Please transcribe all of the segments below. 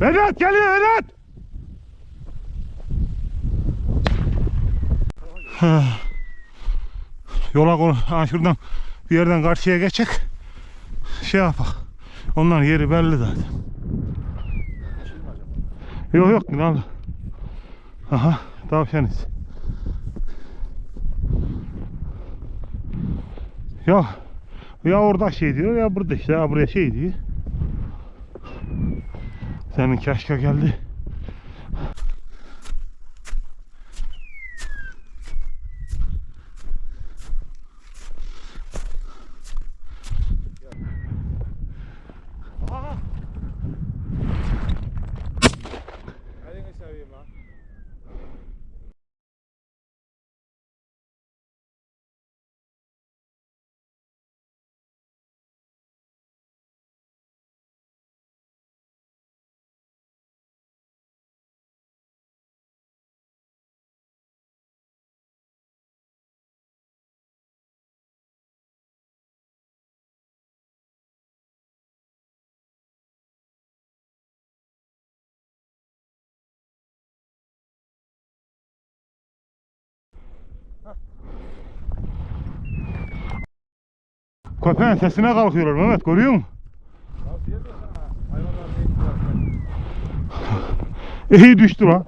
Vedat geliyor Vedat. Yola konu, ha şuradan bir yerden karşıya geçecek. Şey yapak. Onların yeri belli zaten. Yok yok oldu? Aha tavşanız. Ya ya orada şey diyor ya burada işte ya buraya şey diyor. Senin keşke geldi. Köpeğin sesine kalkıyorlar Mehmet görüyor musun? İyi düştü lan.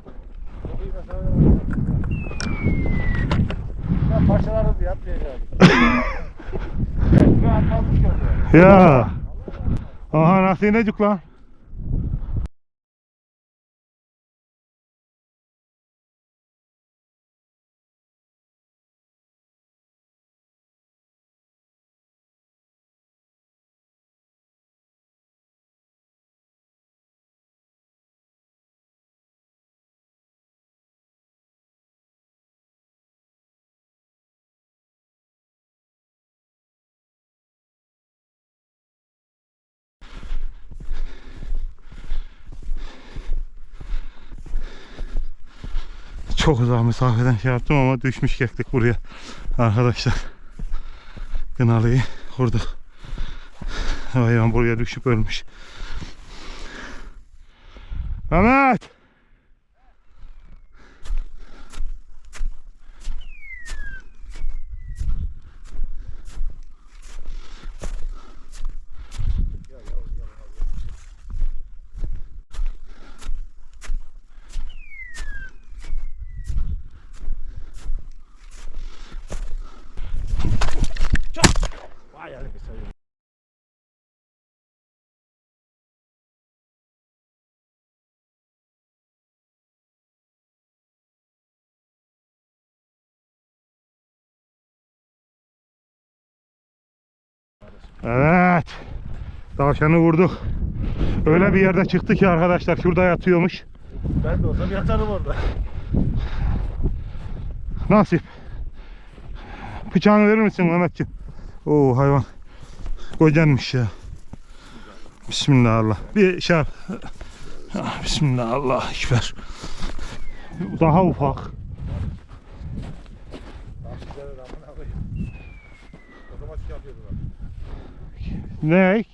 Ya ki oraya. Ya. Aha nasıl inecek lan? Çok uzak mesafeden şey yaptım ama düşmüş keklik buraya. Arkadaşlar. Kınalıyı kurduk. Hayvan buraya düşüp ölmüş. Mehmet! Evet. Tavşanı vurduk. Öyle bir yerde çıktı ki arkadaşlar şurada yatıyormuş. Ben de olsam yatarım orada. Nasip. Bıçağını verir misin Mehmetciğim? Oo hayvan. Kocanmış ya. Bismillah Allah. Bir şey yap. Ah, Bismillah Allah ekber. Daha ufak. né?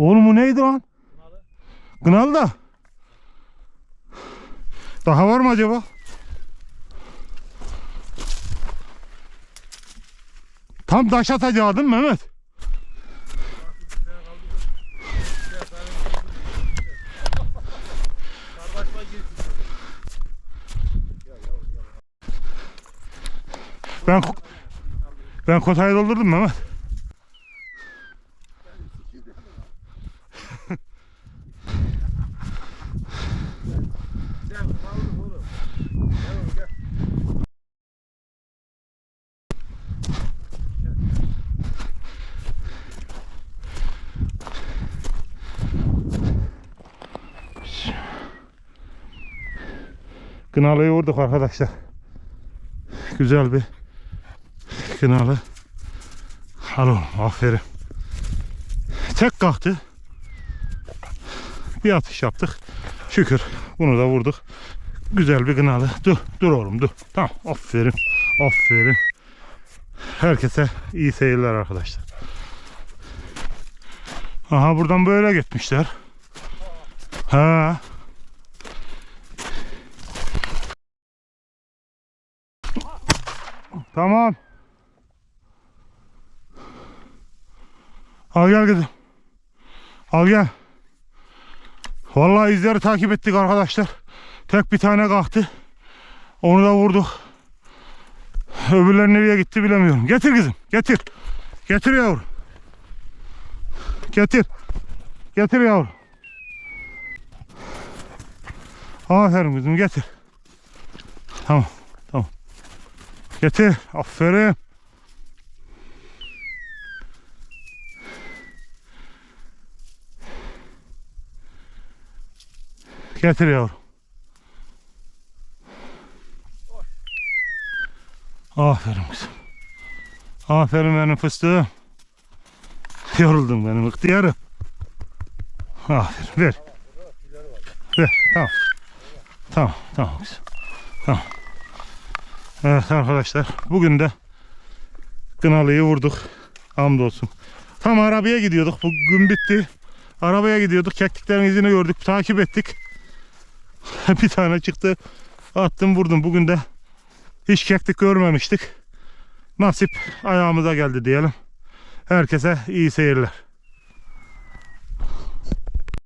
Oğlum bu neydi lan? Kınalı. Da. Daha var mı acaba? Tam taş atacaktın Mehmet. Ben ben kotayı doldurdum Mehmet. Kınalıyı vurduk arkadaşlar. Güzel bir kınalı. Al oğlum aferin. Tek kalktı. Bir atış yaptık. Şükür bunu da vurduk. Güzel bir kınalı. Dur dur oğlum dur. Tamam aferin. Aferin. Herkese iyi seyirler arkadaşlar. Aha buradan böyle gitmişler. Ha. Tamam. Al gel kızım. Al gel. Vallahi izleri takip ettik arkadaşlar. Tek bir tane kalktı. Onu da vurduk. Öbürleri nereye gitti bilemiyorum. Getir kızım. Getir. Getir yavrum. Getir. Getir yavrum. Aferin kızım getir. Tamam. Getir. Aferin. Getir yavrum. Aferin kızım. Aferin benim fıstığım. Yoruldum benim ihtiyarım. Aferin ver. Ver tamam. Tamam tamam kızım. Tamam. Evet arkadaşlar bugün de Kınalı'yı vurduk. Hamdolsun. Tam arabaya gidiyorduk. Bugün bitti. Arabaya gidiyorduk. Kekliklerin izini gördük. Takip ettik. bir tane çıktı. Attım vurdum. Bugün de hiç keklik görmemiştik. Nasip ayağımıza geldi diyelim. Herkese iyi seyirler.